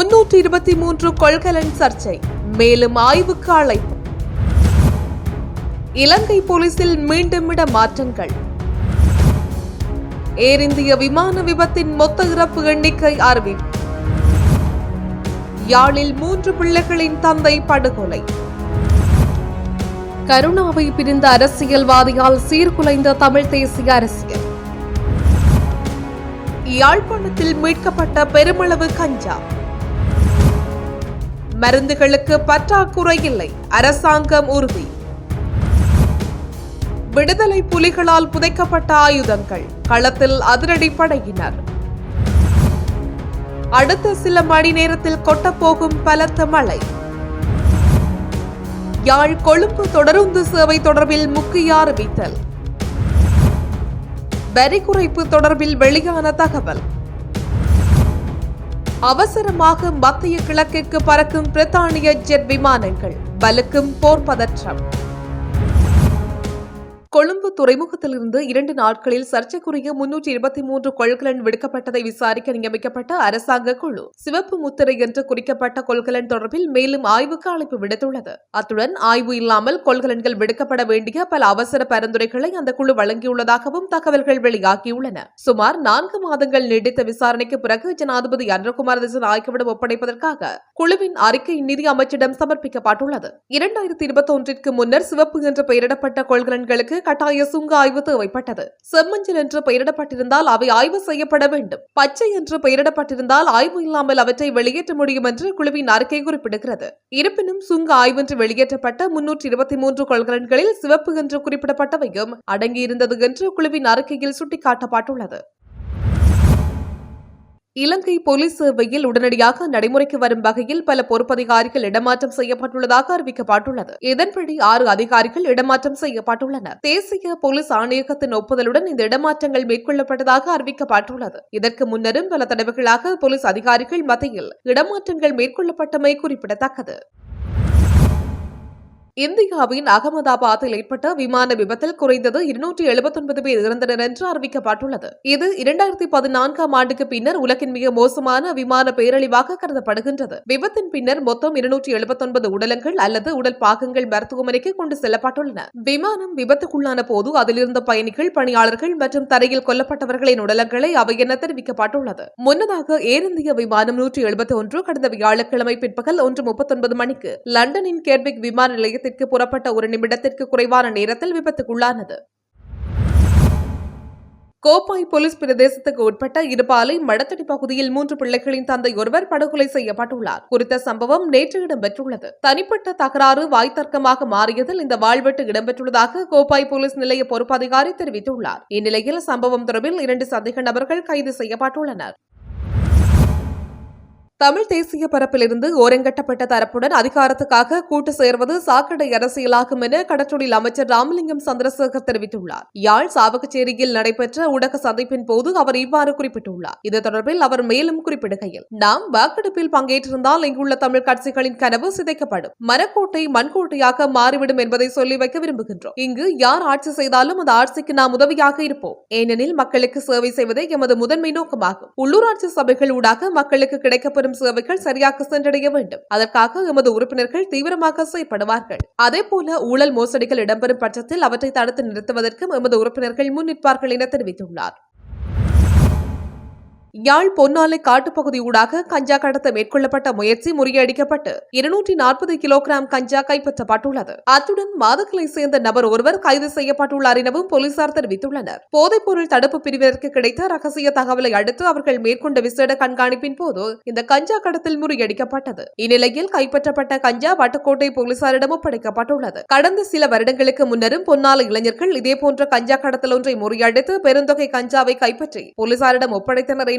முன்னூற்றி இருபத்தி மூன்று கொள்கலன் சர்ச்சை. மேலும் ஆய்வுக்கு அழைப்பு. இலங்கை போலீசில் மீண்டும் இட மாற்றங்கள். ஏர் இந்திய விமான விபத்தின் மொத்த இறப்பு எண்ணிக்கை அறிவிப்பு யாழில் மூன்று பிள்ளைகளின் தந்தை படுகொலை. கருணாவை பிரிந்த அரசியல்வாதியால் சீர்குலைந்த தமிழ் தேசிய அரசியல். யாழ்ப்பாணத்தில் மீட்கப்பட்ட பெருமளவு கஞ்சா. மருந்துகளுக்கு பற்றாக்குறை இல்லை. அரசாங்கம் உறுதி. விடுதலை புலிகளால் புதைக்கப்பட்ட ஆயுதங்கள் களத்தில் அதிரடி படையினர் அடுத்த சில மணி நேரத்தில் கொட்டப்போகும் பலத்த மழை. யாழ் கொழும்பு தொடருந்து சேவை தொடர்பில் முக்கிய அறிவித்தல். வரி குறைப்பு தொடர்பில் வெளியான தகவல். அவசரமாக மத்திய கிழக்கிற்கு பறக்கும் பிரித்தானிய ஜெட் விமானங்கள் பலுக்கும் போர் பதற்றம் கொழும்பு துறைமுகத்திலிருந்து இரண்டு நாட்களில் சர்ச்சைக்குரிய முன்னூற்றி இருபத்தி மூன்று கொள்கலன் விடுக்கப்பட்டதை விசாரிக்க நியமிக்கப்பட்ட அரசாங்க குழு. சிவப்பு முத்திரை என்று குறிக்கப்பட்ட கொள்கலன் தொடர்பில் மேலும் ஆய்வுக்கு அழைப்பு விடுத்துள்ளது. அத்துடன் ஆய்வு இல்லாமல் கொள்கலன்கள் விடுக்கப்பட வேண்டிய பல அவசர பரிந்துரைகளை அந்த குழு வழங்கியுள்ளதாகவும் தகவல்கள் வெளியாகியுள்ளன. சுமார் நான்கு மாதங்கள் நீடித்த விசாரணைக்கு பிறகு ஜனாதிபதி அன்றகுமார் திசநாயக்கவிடம் ஒப்படைப்பதற்காக குழுவின் அறிக்கை நிதி அமைச்சிடம் சமர்ப்பிக்கப்பட்டுள்ளது. இரண்டாயிரத்தி இருபத்தி ஒன்றிற்கு முன்னர் சிவப்பு என்று பெயரிடப்பட்ட கொள்கலன்களுக்கு கட்டாய சுங்க ஆய்வு தேவைப்பட்டது. செம்மஞ்சள் என்று பெயரிடப்பட்டிருந்தால் அவை ஆய்வு செய்யப்பட வேண்டும். பச்சை என்று பெயரிடப்பட்டிருந்தால் ஆய்வு இல்லாமல் அவற்றை வெளியேற்ற முடியும் என்று குழுவின் அறிக்கை குறிப்பிடுகிறது. இருப்பினும் சுங்க ஆய்வென்று வெளியேற்றப்பட்ட முன்னூற்றி இருபத்தி மூன்று கொள்கலன்களில் சிவப்பு என்று குறிப்பிடப்பட்டவையும் அடங்கியிருந்தது என்று குழுவின் அறிக்கையில் சுட்டிக்காட்டப்பட்டுள்ளது. இலங்கை போலீஸ் சேவையில் உடனடியாக நடைமுறைக்கு வரும் வகையில் பல பொறுப்பதிகாரிகள் இடமாற்றம் செய்யப்பட்டுள்ளதாக அறிவிக்கப்பட்டுள்ளது. இதன்படி ஆறு அதிகாரிகள் இடமாற்றம் செய்யப்பட்டுள்ளனர். தேசிய போலீஸ் ஆணையகத்தின் ஒப்புதலுடன் இந்த இடமாற்றங்கள் மேற்கொள்ளப்பட்டதாக அறிவிக்கப்பட்டுள்ளது. இதற்கு முன்னரும் பல தடவைகளாக போலீஸ் அதிகாரிகள் மத்தியில் இடமாற்றங்கள் மேற்கொள்ளப்பட்டமை குறிப்பிடத்தக்கது. இந்தியாவின் அகமதாபாத்தில் ஏற்பட்ட விமான விபத்தில் குறைந்தது இருநூற்றி எழுபத்தொன்பது பேர் இறந்தனர் என்று அறிவிக்கப்பட்டுள்ளது. இது இரண்டாயிரத்தி பதினான்காம் ஆண்டுக்கு பின்னர் உலகின் மிக மோசமான விமான பேரழிவாக கருதப்படுகின்றது. விபத்தின் பின்னர் மொத்தம் இருநூற்றி எழுபத்தொன்பது உடலங்கள் அல்லது உடல் பாகங்கள் மருத்துவமனைக்கு கொண்டு செல்லப்பட்டுள்ளன. விமானம் விபத்துக்குள்ளான போது அதிலிருந்த பயணிகள் பணியாளர்கள் மற்றும் தரையில் கொல்லப்பட்டவர்களின் உடலங்களை அவை என தெரிவிக்கப்பட்டுள்ளது. முன்னதாக ஏர் இந்திய விமானம் நூற்றி எழுபத்தி ஒன்று கடந்த வியாழக்கிழமை பிற்பகல் ஒன்று முப்பத்தொன்பது மணிக்கு லண்டனின் கேர்பிக் விமான நிலையத்தில் நிலையத்திற்கு புறப்பட்ட ஒரு நிமிடத்திற்கு குறைவான நேரத்தில் விபத்துக்குள்ளானது. கோப்பாய் போலீஸ் பிரதேசத்துக்கு உட்பட்ட இருபாலை மடத்தடி பகுதியில் மூன்று பிள்ளைகளின் தந்தை ஒருவர் படுகொலை செய்யப்பட்டுள்ளார். குறித்த சம்பவம் நேற்று இடம்பெற்றுள்ளது. தனிப்பட்ட தகராறு வாய்த்தர்க்கமாக மாறியதில் இந்த வாழ்வெட்டு இடம்பெற்றுள்ளதாக கோப்பாய் போலீஸ் நிலைய பொறுப்பதிகாரி தெரிவித்துள்ளார். இந்நிலையில் சம்பவம் தொடர்பில் இரண்டு சந்தேக நபர்கள் கைது செய்யப்பட்டுள்ளனர். தமிழ் தேசிய பரப்பிலிருந்து ஓரங்கட்டப்பட்ட தரப்புடன் அதிகாரத்துக்காக கூட்டு சேர்வது சாக்கடை அரசியலாகும் என கடற்றொழில் அமைச்சர் ராமலிங்கம் சந்திரசேகர் தெரிவித்துள்ளார். யாழ் சாவகச்சேரியில் நடைபெற்ற ஊடக சந்திப்பின் போது அவர் இவ்வாறு குறிப்பிட்டுள்ளார். இது தொடர்பில் அவர் மேலும் குறிப்பிடுகையில் நாம் வாக்கெடுப்பில் பங்கேற்றிருந்தால் இங்குள்ள தமிழ் கட்சிகளின் கனவு சிதைக்கப்படும். மரக்கோட்டை மண்கோட்டையாக மாறிவிடும் என்பதை சொல்லி வைக்க விரும்புகின்றோம். இங்கு யார் ஆட்சி செய்தாலும் அந்த ஆட்சிக்கு நாம் உதவியாக இருப்போம். ஏனெனில் மக்களுக்கு சேவை செய்வதே எமது முதன்மை நோக்கமாகும். உள்ளூராட்சி சபைகள் ஊடாக மக்களுக்கு கிடைக்கப்பெறும் வரும் சேவைகள் சரியாக சென்றடைய வேண்டும். அதற்காக எமது உறுப்பினர்கள் தீவிரமாக செயற்படுவார்கள் அதேபோல ஊழல் மோசடிகள் இடம்பெறும் பட்சத்தில் அவற்றை தடுத்து நிறுத்துவதற்கும் எமது உறுப்பினர்கள் முன்னிற்பார்கள் என தெரிவித்துள்ளார். யாழ் பொன்னாலை காட்டுப்பகுதி ஊடாக கஞ்சா கடத்த மேற்கொள்ளப்பட்ட முயற்சி முறியடிக்கப்பட்டு இருநூற்றி நாற்பது கிலோகிராம் கஞ்சா கைப்பற்றப்பட்டுள்ளது. அத்துடன் மாதங்களை சேர்ந்த நபர் ஒருவர் கைது செய்யப்பட்டுள்ளார் எனவும் போலீசார் தெரிவித்துள்ளனர். போதைப்பொருள் தடுப்பு பிரிவினருக்கு கிடைத்த ரகசிய தகவலை அடுத்து அவர்கள் மேற்கொண்ட விசேட கண்காணிப்பின் போது இந்த கஞ்சா கடத்தல் முறியடிக்கப்பட்டது. இந்நிலையில் கைப்பற்றப்பட்ட கஞ்சா வட்டுக்கோட்டை போலீசாரிடம் ஒப்படைக்கப்பட்டுள்ளது. கடந்த சில வருடங்களுக்கு முன்னரும் பொன்னால இளைஞர்கள் இதேபோன்ற கஞ்சா கடத்தல் ஒன்றை முறியடித்து பெருந்தொகை கஞ்சாவை கைப்பற்றி போலீசாரிடம் ஒப்படைத்தனர்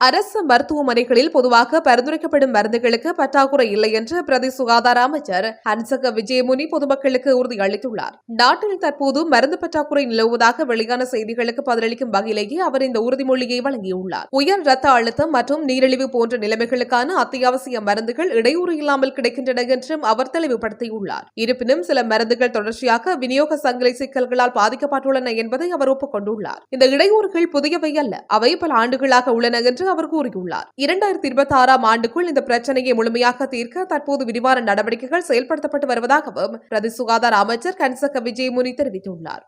அரசு மருத்துவமனைகளில் பொதுவாக பரிந்துரைக்கப்படும் மருந்துகளுக்கு பற்றாக்குறை இல்லை என்று பிரதி சுகாதார அமைச்சர் ஹன்சக விஜயமுனி பொதுமக்களுக்கு உறுதியளித்துள்ளார் நாட்டில் தற்போது மருந்து பற்றாக்குறை நிலவுவதாக வெளியான செய்திகளுக்கு பதிலளிக்கும் வகையிலேயே அவர் இந்த உறுதிமொழியை வழங்கியுள்ளார். உயர் ரத்த அழுத்தம் மற்றும் நீரிழிவு போன்ற நிலைமைகளுக்கான அத்தியாவசிய மருந்துகள் இடையூறு இல்லாமல் கிடைக்கின்றன என்றும் அவர் தெளிவுபடுத்தியுள்ளார். இருப்பினும் சில மருந்துகள் தொடர்ச்சியாக விநியோக சங்கிலி சிக்கல்களால் பாதிக்கப்பட்டுள்ளன என்பதை அவர் ஒப்புக்கொண்டுள்ளார். இந்த இடையூறுகள் புதியவை அல்ல அவை பல ஆண்டுகளாக உள்ளன என்று அவர் கூறியுள்ளார். இரண்டாயிரத்தி இருபத்தி ஆறாம் ஆண்டுக்குள் இந்த பிரச்சனையை முழுமையாக தீர்க்க தற்போது விரிவான நடவடிக்கைகள் செயல்படுத்தப்பட்டு வருவதாகவும் பிரதி சுகாதார அமைச்சர் கன்சக விஜயமுனி தெரிவித்துள்ளார்.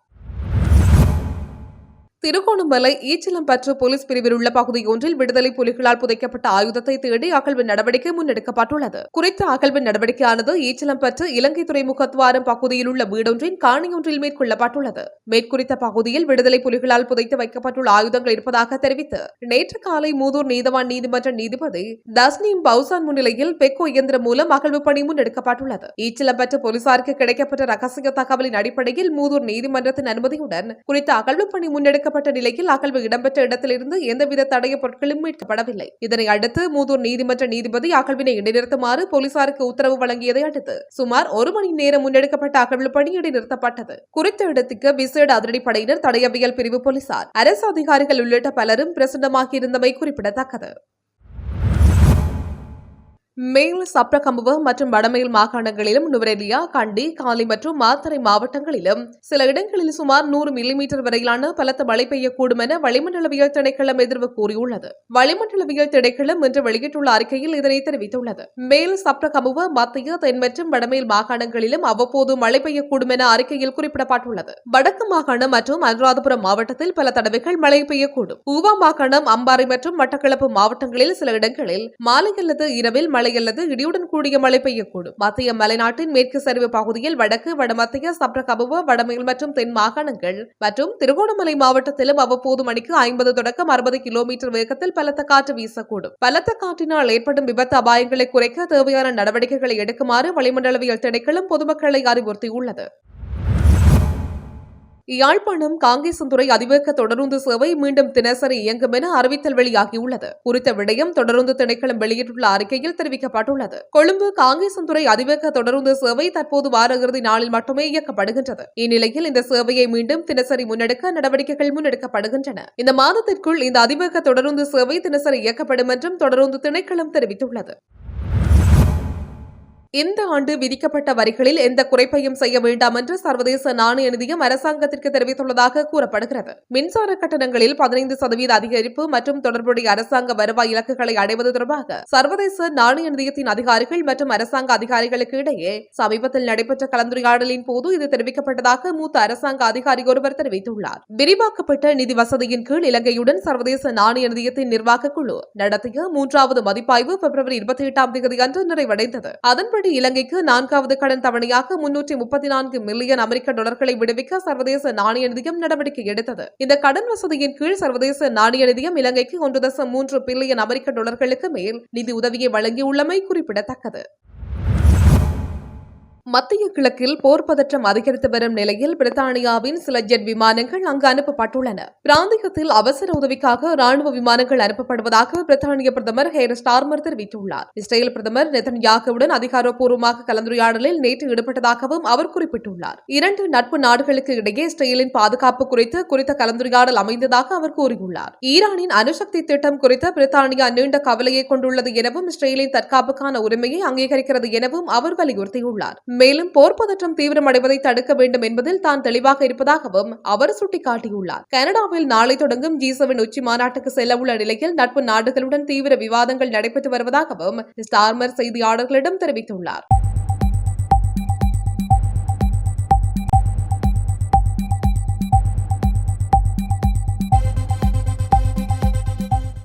திருகோணமலை ஈச்சலம்பற்று போலீஸ் பிரிவில் உள்ள பகுதியொன்றில் விடுதலை புலிகளால் புதைக்கப்பட்ட ஆயுதத்தை தேடி அகழ்வு நடவடிக்கை முன்னெடுக்கப்பட்டுள்ளது. குறித்த அகழ்வு நடவடிக்கையானது ஈச்சலம்பற்று இலங்கை துறைமுகத்வாரம் பகுதியில் உள்ள வீடொன்றின் காணியொன்றில் மேற்கொள்ளப்பட்டுள்ளது. மேற்குறித்த பகுதியில் விடுதலை புலிகளால் புதைத்து வைக்கப்பட்டுள்ள ஆயுதங்கள் இருப்பதாக தெரிவித்து நேற்று காலை மூதூர் நீதவான் நீதிமன்ற நீதிபதி தஸ்னீம் பவுசான் முன்னிலையில் பெக்கோ இயந்திரம் மூலம் அகழ்வு பணி முன்னெடுக்கப்பட்டுள்ளது. ஈச்சலம்பற்று போலீசாருக்கு கிடைக்கப்பட்ட ரகசிய தகவலின் அடிப்படையில் மூதூர் நீதிமன்றத்தின் அனுமதியுடன் குறித்த அகழ்வு பணி முன்னெடுக்க மீட்கப்பட்ட நிலையில் அகழ்வு இடம்பெற்ற இடத்திலிருந்து எந்தவித தடைய பொருட்களும் மீட்கப்படவில்லை. இதனை அடுத்து மூதூர் நீதிமன்ற நீதிபதி அகழ்வினை இடைநிறுத்துமாறு போலீசாருக்கு உத்தரவு வழங்கியதை அடுத்து சுமார் ஒரு மணி நேரம் முன்னெடுக்கப்பட்ட அகழ்வு பணி இடைநிறுத்தப்பட்டது. குறித்த இடத்துக்கு விசேட அதிரடிப்படையினர் தடயவியல் பிரிவு போலீசார் அரசு அதிகாரிகள் உள்ளிட்ட பலரும் பிரசன்னமாகியிருந்தமை குறிப்பிடத்தக்கது. மேல் சப்ரகம்புவ மற்றும் வடமேல் மாகாணங்களிலும் நுவரெலியா கண்டி காலி மற்றும் மாத்தறை மாவட்டங்களிலும். சில இடங்களில் சுமார் நூறு மில்லிமீட்டர் வரையிலான பலத்த மழை பெய்யக்கூடும் என வளிமண்டலவியல் திணைக்களம் எதிர்வு கூறியுள்ளது. வளிமண்டலவியல் திணைக்களம் இன்று வெளியிட்டுள்ள அறிக்கையில் இதனை தெரிவித்துள்ளது. மேல் சப்ரகம்புவ மத்திய தென் மற்றும் வடமேல் மாகாணங்களிலும் அவ்வப்போது மழை பெய்யக்கூடும் என அறிக்கையில் குறிப்பிடப்பட்டுள்ளது. வடக்கு மாகாணம் மற்றும் அனுராதபுரம் மாவட்டத்தில் பல தடவைகள் மழை பெய்யக்கூடும். ஊவா மாகாணம் அம்பாறை மற்றும் மட்டக்களப்பு மாவட்டங்களில் சில இடங்களில் மாலை அல்லது இரவில் மழை அல்லது இடியுடன் கூடிய மழை பெய்யக்கூடும். மத்திய மலைநாட்டின் மேற்கு சரிவு பகுதியில் வடக்கு வடமத்திய சப்ரகபுவ வடமேல் மற்றும் தென் மாகாணங்கள் மற்றும் திருகோணமலை மாவட்டத்திலும் அவ்வப்போது மணிக்கு ஐம்பது தொடக்கம் அறுபது கிலோமீட்டர் வேகத்தில் பலத்த காற்று வீசக்கூடும். பலத்த காற்றினால் ஏற்படும் விபத்து அபாயங்களை குறைக்க தேவையான நடவடிக்கைகளை எடுக்குமாறு வளிமண்டலவியல் திணைக்களம் பொதுமக்களை அறிவுறுத்தியுள்ளது. யாழ்ப்பாணம் காங்கேசந்துறை அதிவேக தொடருந்து சேவை மீண்டும் தினசரி இயங்கும் என அறிவித்தல் வெளியாகியுள்ளது. குறித்த விடயம் தொடருந்து திணைக்களம் வெளியிட்டுள்ள அறிக்கையில் தெரிவிக்கப்பட்டுள்ளது. கொழும்பு காங்கேசந்துறை அதிவேக தொடருந்து சேவை தற்போது வார இறுதி நாளில் மட்டுமே இயக்கப்படுகின்றது. இந்நிலையில் இந்த சேவையை மீண்டும் தினசரி முன்னெடுக்க நடவடிக்கைகள் முன்னெடுக்கப்படுகின்றன. இந்த மாதத்திற்குள் இந்த அதிவேக தொடருந்து சேவை தினசரி இயக்கப்படும் என்றும் தொடருந்து திணைக்களம் தெரிவித்துள்ளது. இந்த ஆண்டு விதிக்கப்பட்ட வரிகளில் எந்த குறைப்பையும் செய்ய வேண்டாம் என்று சர்வதேச நாணய நிதியம் அரசாங்கத்திற்கு தெரிவித்துள்ளதாக கூறப்படுகிறது. மின்சார கட்டணங்களில் பதினைந்து சதவீத அதிகரிப்பு மற்றும் தொடர்புடைய அரசாங்க வருவாய் இலக்குகளை அடைவது தொடர்பாக சர்வதேச நாணய நிதியத்தின் அதிகாரிகள் மற்றும் அரசாங்க அதிகாரிகளுக்கு இடையே சமீபத்தில் நடைபெற்ற கலந்துரையாடலின் போது இது தெரிவிக்கப்பட்டதாக மூத்த அரசாங்க அதிகாரி ஒருவர் தெரிவித்துள்ளார். விரிவாக்கப்பட்ட நிதி வசதியின் கீழ் இலங்கையுடன் சர்வதேச நாணய நிதியத்தின் நிர்வாக குழு நடத்திய மூன்றாவது மதிப்பாய்வு பிப்ரவரி இருபத்தி எட்டாம் தேதி அன்று நிறைவடைந்தது. அதன்படி அதன்படி இலங்கைக்கு நான்காவது கடன் தவணையாக முன்னூற்றி முப்பத்தி நான்கு மில்லியன் அமெரிக்க டாலர்களை விடுவிக்க சர்வதேச நாணய நிதியம் நடவடிக்கை எடுத்தது. இந்த கடன் வசதியின் கீழ் சர்வதேச நாணய நிதியம் இலங்கைக்கு ஒன்று தசம் மூன்று பில்லியன் அமெரிக்க டாலர்களுக்கு மேல் நிதி உதவியை வழங்கியுள்ளமை குறிப்பிடத்தக்கது. மத்திய கிழக்கில் போர் பதற்றம் அதிகரித்து வரும் நிலையில் பிரித்தானியாவின் சில ஜெட் விமானங்கள் அங்கு அனுப்பப்பட்டுள்ளன. பிராந்தியத்தில் அவசர உதவிக்காக ராணுவ விமானங்கள் அனுப்பப்படுவதாக பிரித்தானிய பிரதமர் ஹேர் ஸ்டார்மர் தெரிவித்துள்ளார். இஸ்ரேல் பிரதமர் நெதன்யாகுவுடன் அதிகாரப்பூர்வமாக கலந்துரையாடலில் நேற்று ஈடுபட்டதாகவும் அவர் குறிப்பிட்டுள்ளார். இரண்டு நட்பு நாடுகளுக்கு இடையே இஸ்ரேலின் பாதுகாப்பு குறித்து குறித்த கலந்துரையாடல் அமைந்ததாக அவர் கூறியுள்ளார். ஈரானின் அணுசக்தி திட்டம் குறித்து பிரித்தானியா நீண்ட கவலையை கொண்டுள்ளது எனவும் இஸ்ரேலின் தற்காப்புக்கான உரிமையை அங்கீகரிக்கிறது எனவும் அவர் வலியுறுத்தியுள்ளார். மேலும் போர் பதற்றம் தீவிரமடைவதை தடுக்க வேண்டும் என்பதில் தான் தெளிவாக இருப்பதாகவும் அவர் சுட்டிக்காட்டியுள்ளார். கனடாவில் நாளை தொடங்கும் ஜி செவன் உச்சி மாநாட்டுக்கு செல்ல உள்ள நிலையில் நட்பு நாடுகளுடன் தீவிர விவாதங்கள் நடைபெற்று வருவதாகவும் ஸ்டார்மர் செய்தியாளர்களிடம் தெரிவித்துள்ளார்.